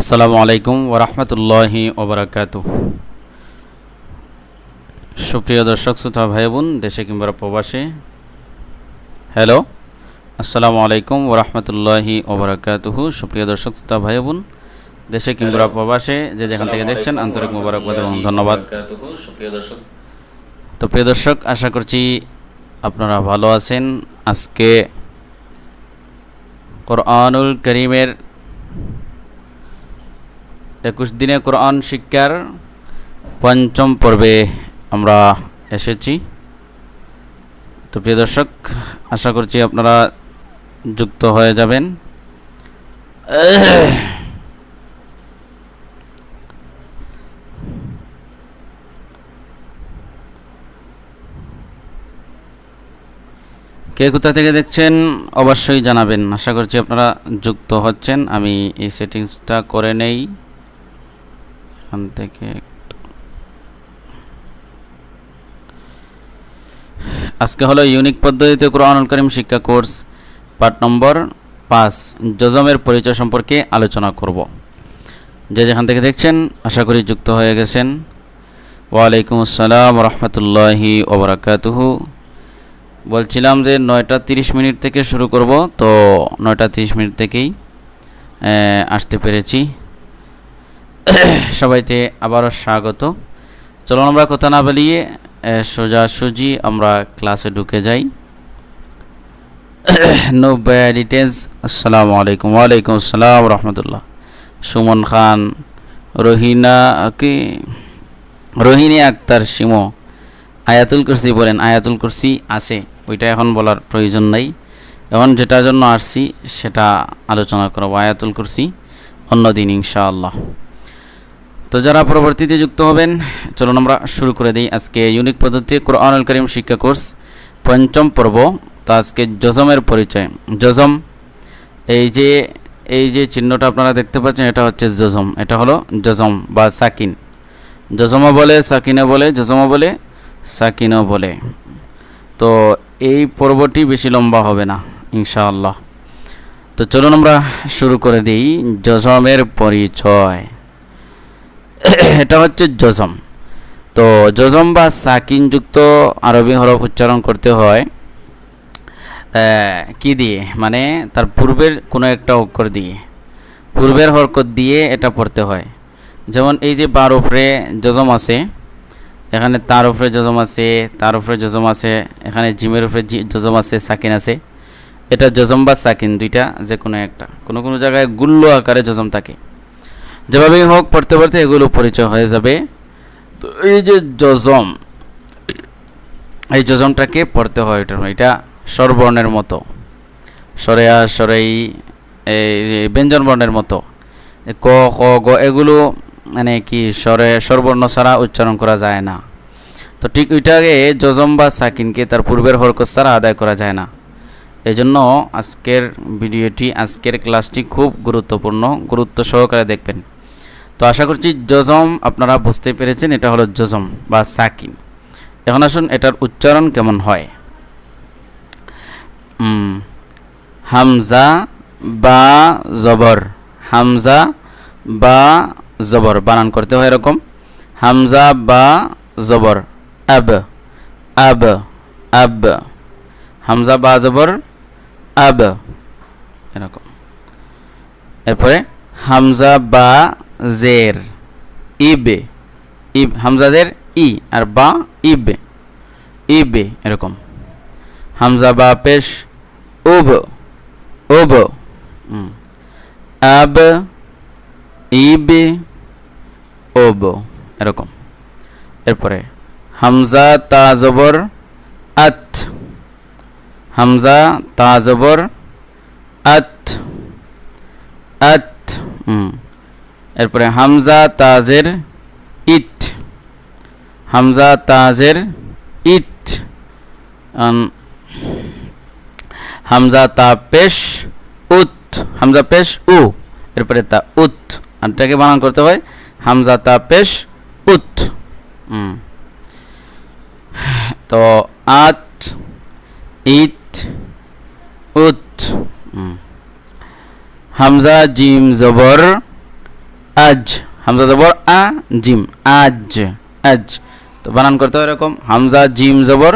আসসালামু আলাইকুম ওরহমতুল্লাহি ওবরাকাতু সুপ্রিয় দর্শক শ্রোতা ভাই বোন দেশে কিংবা প্রবাসে হ্যালো আসসালামু আলাইকুম ওরহমতুল্লাহি ওবরাকাতুহু সুপ্রিয় দর্শক শ্রোতা ভাই বোন দেশে কিংবা প্রবাসে যে যেখান থেকে দেখছেন আন্তরিক মোবারকবাদ এবং ধন্যবাদ। তো প্রিয় দর্শক আশা করছি আপনারা ভালো আছেন। আজকে কোরআনুল করিমের একুশ দিনে কোরআন শিক্ষার পঞ্চম পর্বে আমরা এসেছি তো প্রিয় দর্শক আশা করছি আপনারা যুক্ত হয়ে যাবেন কে কোথা থেকে দেখছেন অবশ্যই জানাবেন। আশা করছি আপনারা যুক্ত হচ্ছেন। আমি এই সেটিংসটা করে নেই। এখান থেকে আজকে হলো ইউনিক পদ্ধতিতে কোরআনুল করিম শিক্ষা কোর্স পার্ট নম্বর পাঁচ জজমের পরিচয় সম্পর্কে আলোচনা করব। যে যেখান থেকে দেখছেন, আশা করি যুক্ত হয়ে গেছেন। ওয়ালাইকুম আসসালাম রহমতুল্লাহি ওবরাকাতুহু বলছিলাম যে নয়টা তিরিশ মিনিট থেকে শুরু করব, তো নয়টা তিরিশ মিনিট থেকেই আসতে পেরেছি। সবাইকে আবারও স্বাগত। চলুন আমরা কথা না বলিয়ে সোজাসুজি আমরা ক্লাসে ঢুকে যাই। নো ডিটেলস আসসালামু আলাইকুম। ওয়ালাইকুম আসসালাম রহমতুল্লাহ। সুমন খান, রহিনা, কি? রোহিণী আক্তার সিমো আয়াতুল কুরসি বলেন, আয়াতুল কুরসি আছে, ওইটা এখন বলার প্রয়োজন নাই। এখন যেটার জন্য আসছি, সেটা আলোচনা করব আয়াতুল কুরসি অন্যদিন ইনশাআল্লাহ। তো যারা পরবর্তীতে যুক্ত হবেন, চলুন আমরা শুরু করে দিই আজকে ইউনিক পদ্ধতি, কোরআনুল করিম শিক্ষা কোর্স, পঞ্চম পর্ব। তো আজকে জজমের পরিচয়। জজম, এই যে এই যে চিহ্নটা আপনারা দেখতে পাচ্ছেন, এটা হচ্ছে জজম, এটা হলো জজম বা সাকিন। জজমা বলে সাকিনা বলে জজমা বলে সাকিনও বলে। তো এই পর্বটি বেশি লম্বা হবে না, ইনশাআল্লাহ। তো চলুন আমরা শুরু করে দিই জজমের পরিচয়। এটা হচ্ছে জজম। তো জজম বা সাকিনযুক্ত আরবি হরফ উচ্চারণ করতে হয় কি দিয়ে? মানে তার পূর্বের কোনো একটা অক্ষর দিয়ে। পূর্বের হরকত দিয়ে এটা পড়তে হয়। যেমন এই যে বার উপরে জজম আছে এখানে তার উপরে জজম আছে, তার উপরে জজম আছে, এখানে জিমের উপরে জজম আছে, সাকিন আছে। এটা জজম বা সাকিন দুইটা যে কোনো একটা। কোনো কোনো জায়গায় গুল্ল আকারে জজম থাকে। যেভাবেই হোক, পড়তে পড়তে এগুলো পরিচয় হয়ে যাবে। তো এই যে জজম এই জজমটাকে পড়তে হয় এটা এটা স্বরবর্ণের মতো। সরেয়া সরেই এই ব্যঞ্জন বর্ণের মতো। ক, খ, গ, এগুলো মানে কি স্বরে, স্বরবর্ণ ছাড়া উচ্চারণ করা যায় না। তো ঠিক ওইটাকে জজম বা সাকিনকে তার পূর্বের হরকত ছাড়া আদায় করা যায় না। এই জন্য আজকের ভিডিওটি, আজকের ক্লাসটি খুব গুরুত্বপূর্ণ, গুরুত্ব সহকারে দেখবেন। তো আশা করছি জজম আপনারা বুঝতে পেরেছেন, এটা হলো জজম বা সাকিন। এখন আসুন এটার উচ্চারণ কেমন হয়। হামজা বা জবর, হামজা বা জবর, বানান করতে হয় এরকম। হামজা, বা, জবর, আব আব আব। হামজা, বা, জবর, আব, এরকম। এরপরে হামজা, বা, জের, ইবে, ইব হামজাদের ই, আর বা, ইবে ইবে, এরকম। হামজা, বা, পেশ, উব উব। আব, ইবে ওব, এরকম। এরপরে, হামজা তা জবর আত। হামজা তা জবর আত। আত এরপরে, হামজা তাজের ইট। হামজা তাজের ইট। হামজা তা পেশ উত। হামজা পেশ উ। এরপরে তা উত। আরটাকে বানান করতে হয়। হামজা তা পেশ উত। তো আত ইট উত। হুম। হামজা, জিম, জবর, আজ। হামজা, জবর, আ, জিম, আজ আজ। তো বানান করতে হবে এরকম, হামজা, জিম, জবর,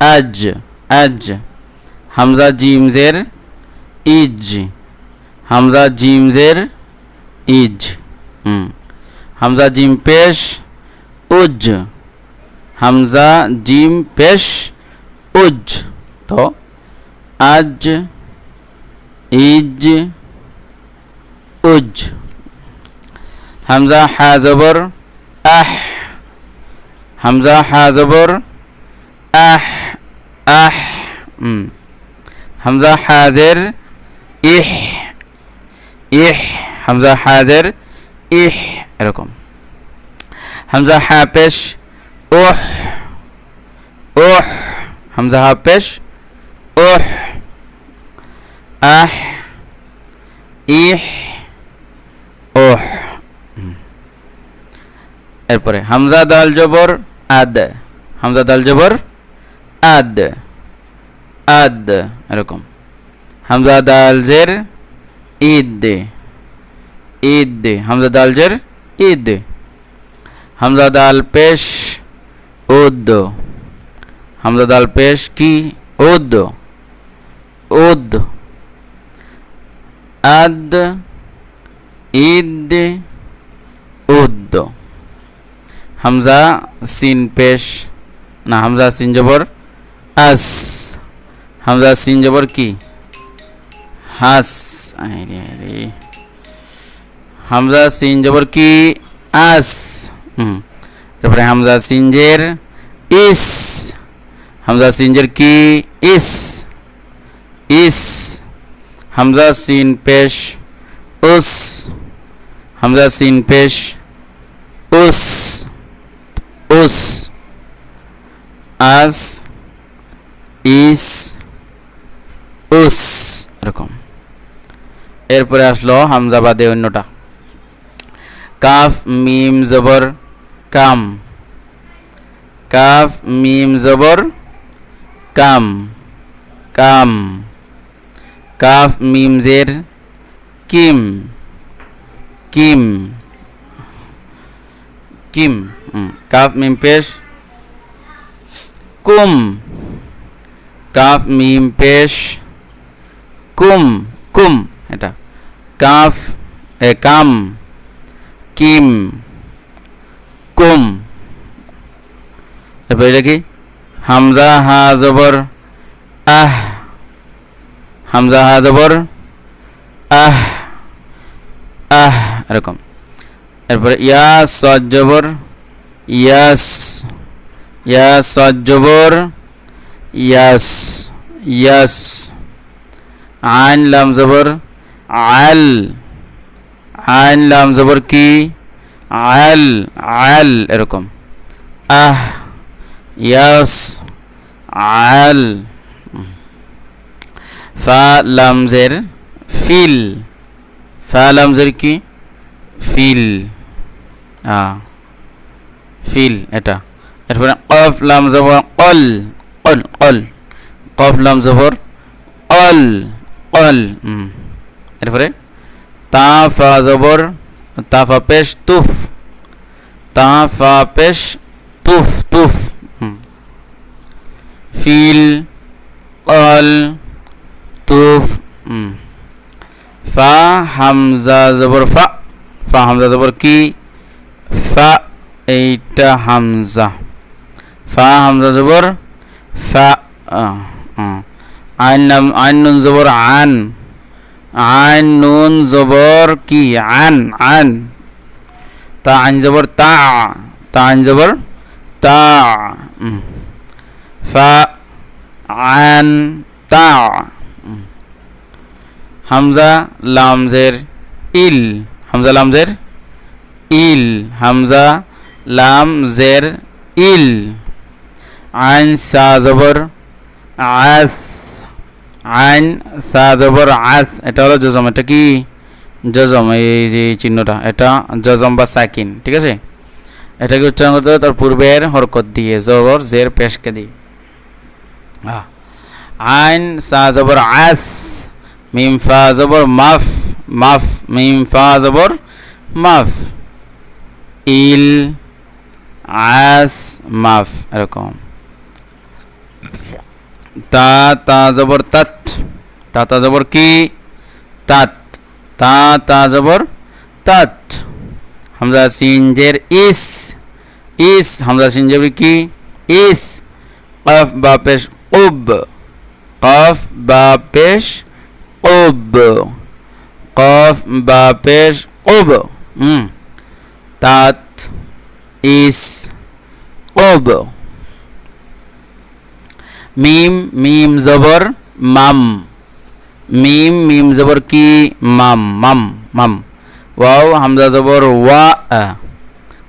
আজ আজ। হামজা, জিম, জের, ইজ। হামজা, জিম, জের, ইজ। হুম হামজা জিম পেশ উজ হামজা জিম পেশ উজ তো, আজ ইজ উজ হামজা হা জবর আহ। হামজা হা আহ আহ। হামজা হাজের, ইহ ইহ। হামজা হাজের ইহ, এরকম। হামজা হা ওহ ওহ, হামজা হা ওহ, আহ, ইহ, ওহ। এরপরে হামজা দাল জবর, আদ। হামজা দাল জবর, আদ। আদ, এরকম। হামজা দাল জের, ঈদ। ঈদ হামজা দাল জের, ঈদ হামজা দাল পেশ, উদ হামজা দাল পেশ কি? উদ উদ আদ ঈদ উদ হামজা সিন পেশ। না, হামজা সিন জবর, আস। হামজা সিন জবর কি? হাস। আরে আরে হামজা সিন জবর কি? আস। তারপরে হামজা সিনজের ইস। হামজা সিনজের কি? ইস। ইস। হামজা সিন পেশ উস। হামজা সিন পেশ উস। উস। আস। ইস। উস। এরকম। এরপরে আসলো হামজা বাদে অন্যটা। কাফ, মিম, জবর, কাম। কাফ, মিম, জবর, কাম। কাম। কাফ, মিম, জের, কিম। কিম। কিম কাফ, মিম, পেশ। কুম। কাফ, মিম, পেশ। কুম কুম, এটা। কাফ, এ, কাম। কিম, কুম। এরপর এটা কি? হামজা হা জবর, আহ। হামজা হা জবর, আহ। আহ, এরকম। এরপরে ইয়া সজ জবর, ইয়াস ইয়া সজ জবর, ইয়াস ইয়াস। আইন লাম জবর, আল। আইন লাম জবর কি? আল আল এরকম। আহ, ইয়াস, আল। ফা লামজের ফিল। ফা লামজের কি? ফিল। আ, ফিল এটা। এরপরে কফ লাম জবর অল অল অল। কফ লাম জবর অল অল এরপরে তা ফা জবর তা পেশ তুফ তা ফা পেশ তুফ তুফ ফিল, কল, তুফ ফা, হামজা জবর, ফা ফা, হামজা জবর কি? ফা, এইটা হামজা। ফা, হামজা জবর, ফা। আইন আইন জবর আন। আইন নুন জবর কি? আন আন। তা, আইন জবর তা তা, আইন জবর তা। ফা, আন, তা। হামজা, লামজের ইল। হামজা, লামজের ইল। হামজা লাম জের ইল। আইন সা জবর আস। আইন, সা, জবর, আস, এটা হলো জজম। এটা কি? জজম, এই যে চিহ্নটা। এটা জজম বা সাকিন, ঠিক আছে? এটাকে উচ্চারণ করতে হবে, তার পূর্বের হরকত দিয়ে, জবর, জের, পেশকে দিয়ে। আইন, সা, জবর, আস, মিম, ফা, জবর, মাফ মাফ, মিম, ফা, জবর, মাফ। ইল, আস, মাফ, এরকম। তা তা, জবর, তাত তা তা কি? তাত। তা তা তাত। হামজা সিনজের ইস। ইস, হামজা সিনজের কি? ইস। কফ বা পেশ উব। কফ বা পেশ উব। কফ বা পেশ উব। হুম। তাত, ইস, উব। মিম মিম জবর, মাম। মিম মিম জবর কি? মাম মাম মাম। ওয়াও হামজা জবর ওয়া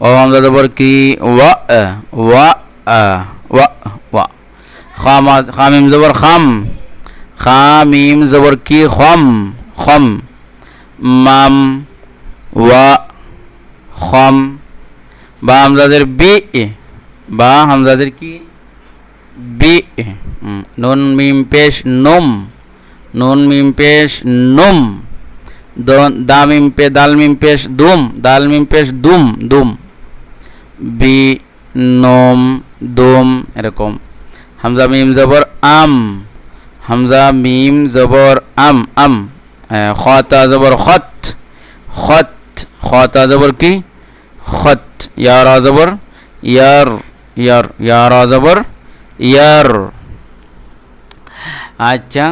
ওয়াও হামজা জবর কি? ওয়া ওয়া ওয়া ওয়া খাম খামিম জবর খাম। খামিম জবর কি? খম খম। মাম ওয়া খম। বা হামজাদের বি বা হামজাদের কি? বি নুন, মিম, পেশ, নুম। নুন মিম পেশ নুম দা মিম পে দাল মিম দুম দাল মিম পেশ দুম দুম বি নোম দুম এরকম। হামজা, মিম, জবর, আম। হামজা, মিম, জবর, আম আম। খতা, জবর, খত। খত, খতা, জবর কি? খত। ইয়ারা, জবর। ইয়ার ইয়ার, ইয়ারা, জবর। ইয়ার। আচ্ছা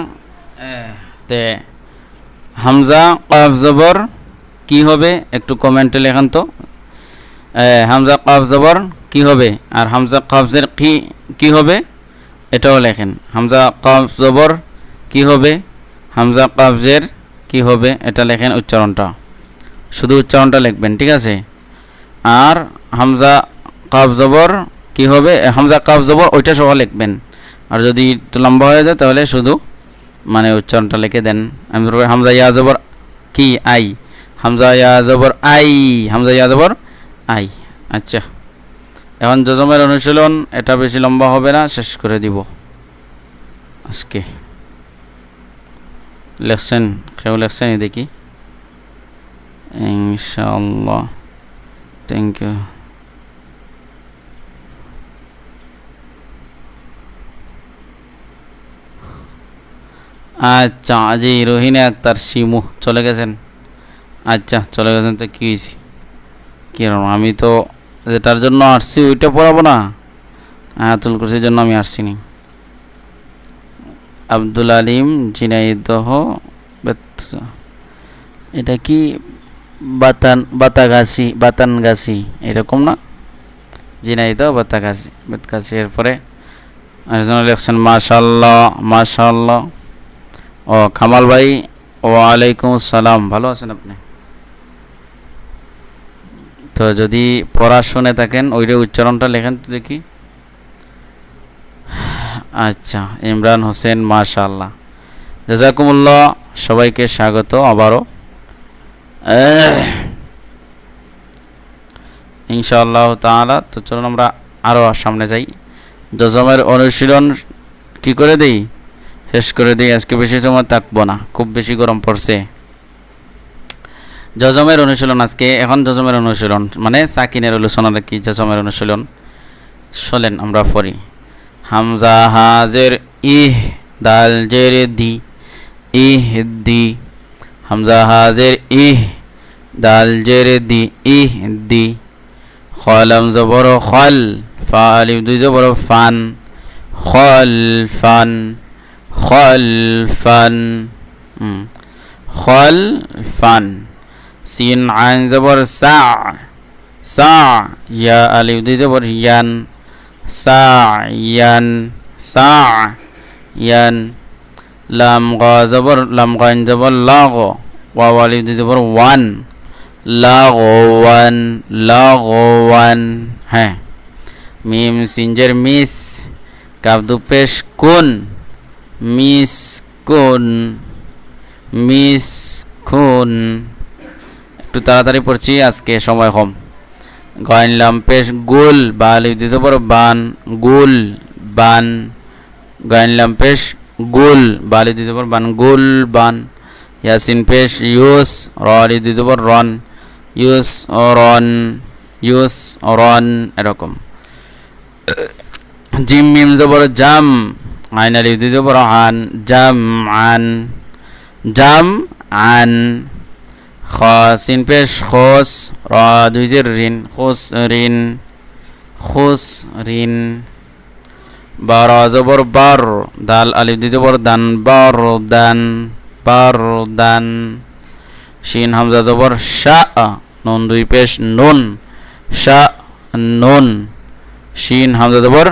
তে হামজা কফ জবর কি হবে? একটু কমেন্টে লেখান তো। হামজা কফ জবর কি হবে? আর হামজা কফজের কি কি হবে? এটাও লেখেন। হামজা কফ জবর কি হবে? হামজা কফজের কি হবে? এটা লেখেন উচ্চারণটা। শুধু উচ্চারণটা লিখবেন, ঠিক আছে? আর হামজা কফ জবর কি হবে? হামজা কফ জবর ওইটা সহ লিখবেন। আর যদি লম্বা হয়ে যায় তাহলে শুধু মানে উচ্চারণটা লিখে দেন। আমি হামজা ইয়া জবর কি আই? হামজা ইয়া জবর আই, হামজা ইয়া জবর আই। আচ্ছা। এখন যজমের অনুশীলন, এটা বেশি লম্বা হবে না, শেষ করে দিব। আজকে। লেখছেন, কেউ লেখছেন দেখি। ইনশাআল্লাহ। থ্যাংক ইউ আচ্ছা জি রোহিণী আক্তার শিমু, চলে গেছেন? আচ্ছা চলে গেছেন, তো কী হয়েছে? কিরম আমি তো যেটার জন্য আসছি, ওইটা পড়াবো না। আয়াতুল কুরসির জন্য আমি আসছি নি আব্দুল আলিম, জিনাইদহ এটা কি বাতান, বাতাগাছি, বাতানগাছি, এরকম না? জিনাইদহ, বাতাগাছি, বেতগাছি, এরপরে আরেকজন লেখছেন, মাশাল্লাহ মাশাল্লাহ। ও কামাল ভাই, ওয়ালাইকুম আসসালাম। ভালো আছেন আপনি? তো যদি পড়া শুনে থাকেন, ওইটা উচ্চারণটা লেখেন তো দেখি। আচ্ছা ইমরান হোসেন মাশাল্লাহ জাজাকুমুল্লাহ, সবাইকে স্বাগত আবারও। ইনশাআল্লাহ তাআলা, তো চলুন আমরা আরও সামনে যাই। জজমের অনুশীলন কি করে দিই? শেষ করে দিই, আজকে বেশি সময় থাকব না, খুব বেশি গরম পড়ছে। জজমের অনুশীলন আজকে, এখন জজমের অনুশীলন মানে সাকিনের আলোচনাটা কি, জজমের অনুশীলন। শোলেন আমরা পড়ি। হামজা হাজের ইহ দাল জের দি, ইহ দি। হামজা হাজের ইহ দাল জের দি, ইহ দি। খলাম জবর খল, ফা আলিফ, দুই জবর ফান, খল ফান। খলফান খলফান সিন আইন জবর সা সা, ইয়া আলিফ, দুই জবর ইয়ান, সা ইয়ান সা, ইয়ান, লাম, গ জবর, লাম গাইন জবর, লাগ ওয়া আলিফ, দুই জবর, ওয়ান লাগওয়ান লাগওয়ান হ্যাঁ। মিম, সিনজের মিস, কাবদু পেশ, কোন। মিসকুন মিসকুন। একটু তাড়াতাড়ি পড়ছি, আজকে সময় কম। গয়নলাম পেশ গুল বা দিতে পারো বান গুল বান। গয়নলাম পেশ গুল বা দিতে পারো বান গুল বান। ইয়াসিন পেশ, ইউস র দুই জবর রন ইউস রন ইউস রন, এরকম। জিম মিম জবর জাম আইন আলি দুই জবর আন জাম আন জাম আন খ সিন পেশ, খোস, র, দুই রিন, খোস ঋণ খোস ঋণ বার, জবর, বার, দাল, আলিফ দুই জবর, দান, বার দান বার, দান, শিন, হামজা, জবর, শা, নুন, দুই পেশ, নুন, শা, নুন, শিন, হামজা, জবর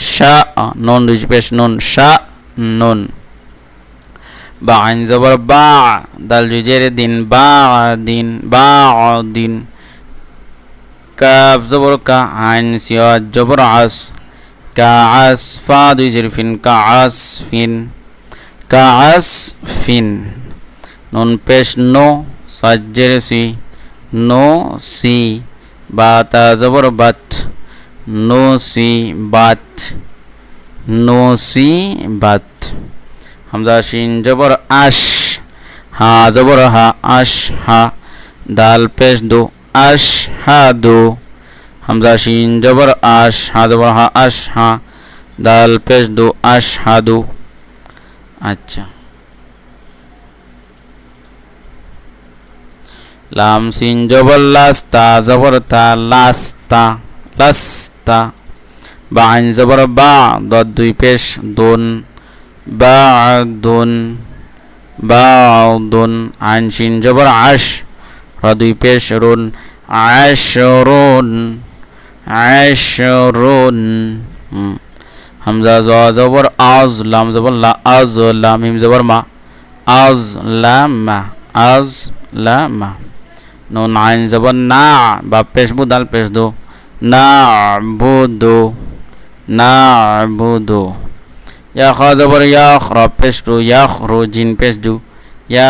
শা নুন, দুই পেশ নুন, শা, নুন। বা, আইন জবর, বা, দাল জুজের দিন, বা দিন বা, দিন। কাব জবর, কা, আইন সিয়াজ জবর, আস। কাআস ফা, দুই, জের, ফিন কাআস ফিন। কাআস ফিন। নুন, পেশ, নো, সাজ্জের, সি, নো, সি। বা, তা, জবর, বাত। নো সি বাত নো সি বাত হামজা শিন জবর আশ হা জবর হা আশ হা দাল পেশ দো আশ হা দো হামজা শিন জবর আশ হা জবর হা আশ হা দাল পেশ দো আশ হা দো আচ্ছা লাম সিন জবর লাস্তা জবর তা লাস্তা লাস্তা। বা আইন জবর বা দদ দুই পেশ, দোন, বা দোন বা, দোন। আইন শিন জবর আশ, র দুই পেশ, রুন আশরুন আশরুন হামজা জ জবর আজ, লাম জবর লা, আজ, লাম হিম জবর মা, আজ, লামা আজ, লামা নুন আইন জবর না বা পেশ বু দাল পেশ, দো। না বুদু না বুদু ইয়া খা জবর ইয়া র পেশ রু ইয়া রু জিন পেশ দু ইয়া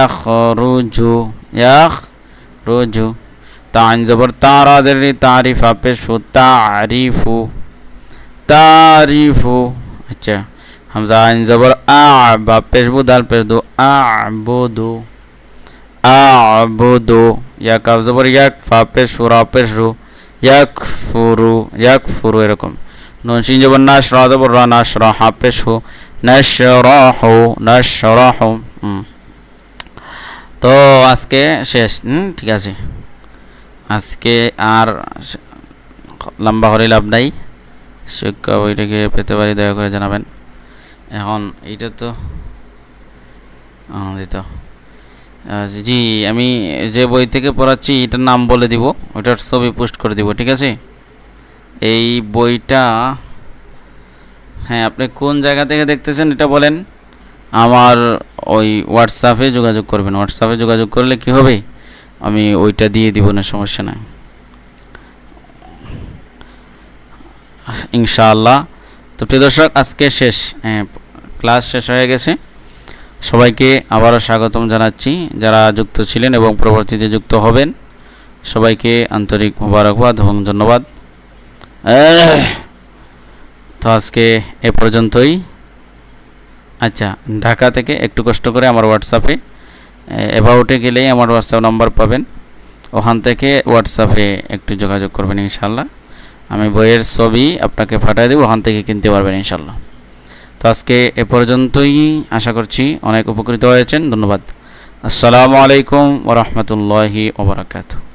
রুজু ইয়া রুজু তান জবর তারা জরি তারিফা পেশু তারিফু তারিফু আচ্ছা হামজা আইন জবর আ বা পেশবু দাল পেশ দো আবুদু আবুদু ইয়া কাব জবর ইয়াক ফা পেশু রা পেশু ইয়াক ফুরু ইয়াক ফুরু এরকম। নুন, শিন জবর নাশ, রা জবর রা, নাশ, রা হা পেশু নাশরাহু নাশরাহু তো আজকে শেষ ঠিক আছে। আজকে আর লম্বা হলে লাভ নাই। শিক্ষা বইটাকে পেতে পারি, দয়া করে জানাবেন। এখন এইটা তো দিত জি আমি যে বই থেকে পড়াচ্ছি, এটার নাম বলে দিব। ওইটার ছবি পোস্ট করে দিব, ঠিক আছে? এই বইটা হ্যাঁ আপনি কোন জায়গা থেকে দেখতেছেন এটা বলেন। আমার ওই হোয়াটসঅ্যাপে যোগাযোগ করবেন। হোয়াটসঅ্যাপে যোগাযোগ করলে কি হবে? আমি ওইটা দিয়ে দিব, না সমস্যা নাই। ইনশাআল্লাহ। তো প্রিয় দর্শক, আজকে শেষ। ক্লাস শেষ হয়ে গেছে। সবাইকে আবারও স্বাগতম জানাচ্ছি। যারা যুক্ত ছিলেন এবং পরবর্তীতে যুক্ত হবেন, সবাইকে আন্তরিক মোবারকবাদ এবং ধন্যবাদ। তো আজকে এ পর্যন্তই। আচ্ছা ঢাকা থেকে একটু কষ্ট করে আমার হোয়াটসঅ্যাপে অ্যাবাউটে গেলেই আমার হোয়াটসঅ্যাপ নাম্বার পাবেন। ওখান থেকে হোয়াটসঅ্যাপে একটু যোগাযোগ করবেন ইনশাল্লাহ আমি বইয়ের ছবি আপনাকে পাঠিয়ে দেবো, ওখান থেকে কিনতে পারবেন ইনশাল্লাহ তো আজকে এ পর্যন্তই আশা করছি অনেক উপকৃত হয়েছেন। ধন্যবাদ। আসসালামু আলাইকুম ওরহমতুল্লাহি ওবরাকাতু